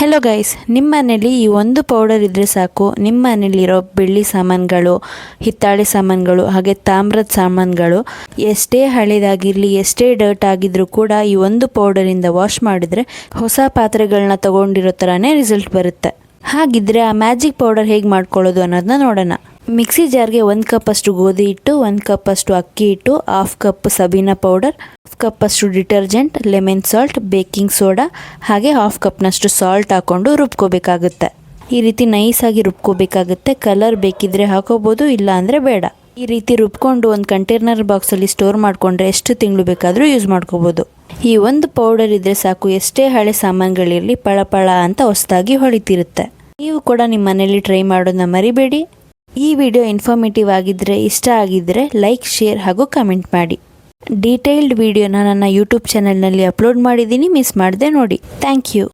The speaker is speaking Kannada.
ಹೆಲೋ ಗೈಸ್ ನಿಮ್ಮ ಮನೇಲಿ ಈ ಒಂದು ಪೌಡರ್ ಇದ್ದರೆ ಸಾಕು. ನಿಮ್ಮ ಮನೇಲಿರೋ ಬೆಳ್ಳಿ ಸಾಮಾನುಗಳು, ಹಿತ್ತಾಳೆ ಸಾಮಾನುಗಳು, ಹಾಗೆ ತಾಮ್ರದ ಸಾಮಾನುಗಳು, ಎಷ್ಟೇ ಹಳೇದಾಗಿರಲಿ, ಎಷ್ಟೇ ಡರ್ಟ್ ಆಗಿದ್ರೂ ಕೂಡ ಈ ಒಂದು ಪೌಡರಿಂದ ವಾಶ್ ಮಾಡಿದರೆ ಹೊಸ ಪಾತ್ರೆಗಳನ್ನ ತಗೊಂಡಿರೋ ಥರನೇ ರಿಸಲ್ಟ್ ಬರುತ್ತೆ. ಹಾಗಿದ್ರೆ ಆ ಮ್ಯಾಜಿಕ್ ಪೌಡರ್ ಹೇಗೆ ಮಾಡ್ಕೊಳ್ಳೋದು ಅನ್ನೋದನ್ನ ನೋಡೋಣ. ಮಿಕ್ಸಿ ಜಾರ್ಗೆ ಒಂದು ಕಪ್ ಅಷ್ಟು ಗೋಧಿ ಹಿಟ್ಟು, ಒಂದು ಕಪ್ ಅಷ್ಟು ಅಕ್ಕಿ ಹಿಟ್ಟು half cup Sabeena powder half cup ಅಷ್ಟು detergent lemon salt baking soda ಹಾಗೆ ಹಾಫ್ ಕಪ್ನಷ್ಟು ಸಾಲ್ಟ್ ಹಾಕ್ಕೊಂಡು ರುಬ್ಕೋಬೇಕಾಗುತ್ತೆ. ಈ ರೀತಿ ನೈಸಾಗಿ ರುಬ್ಕೋಬೇಕಾಗುತ್ತೆ. ಕಲರ್ ಬೇಕಿದ್ರೆ ಹಾಕೋಬೋದು ಇಲ್ಲ ಅಂದರೆ ಬೇಡ. ಈ ರೀತಿ ರುಬ್ಕೊಂಡು ಒಂದು ಕಂಟೈನರ್ ಬಾಕ್ಸಲ್ಲಿ ಸ್ಟೋರ್ ಮಾಡಿಕೊಂಡ್ರೆ ಎಷ್ಟು ತಿಂಗಳು ಬೇಕಾದರೂ ಯೂಸ್ ಮಾಡ್ಕೋಬೋದು. ಈ ಒಂದು ಪೌಡರ್ ಇದ್ದರೆ ಸಾಕು. ಎಷ್ಟೇ ಹಳೆ ಸಾಮಾನುಗಳಿರಲಿ ಪಳಪಳ ಅಂತ ಹೊಸದಾಗಿ ಹೊಳಿತಿರುತ್ತೆ. ನೀವು ಕೂಡ ನಿಮ್ಮ ಮನೇಲಿ ಟ್ರೈ ಮಾಡೋದನ್ನ ಮರಿಬೇಡಿ. ಈ ವಿಡಿಯೋ ಇನ್ಫಾರ್ಮೇಟಿವ್ ಆಗಿದ್ದರೆ ಇಷ್ಟ ಆಗಿದ್ದರೆ ಲೈಕ್ ಶೇರ್ ಹಾಗೂ ಕಮೆಂಟ್ ಮಾಡಿ. ಡೀಟೇಲ್ಡ್ ವಿಡಿಯೋನ ನನ್ನ ಯೂಟ್ಯೂಬ್ ಚಾನೆಲ್ನಲ್ಲಿ ಅಪ್ಲೋಡ್ ಮಾಡಿದ್ದೀನಿ ಮಿಸ್ ಮಾಡದೆ ನೋಡಿ. Thank you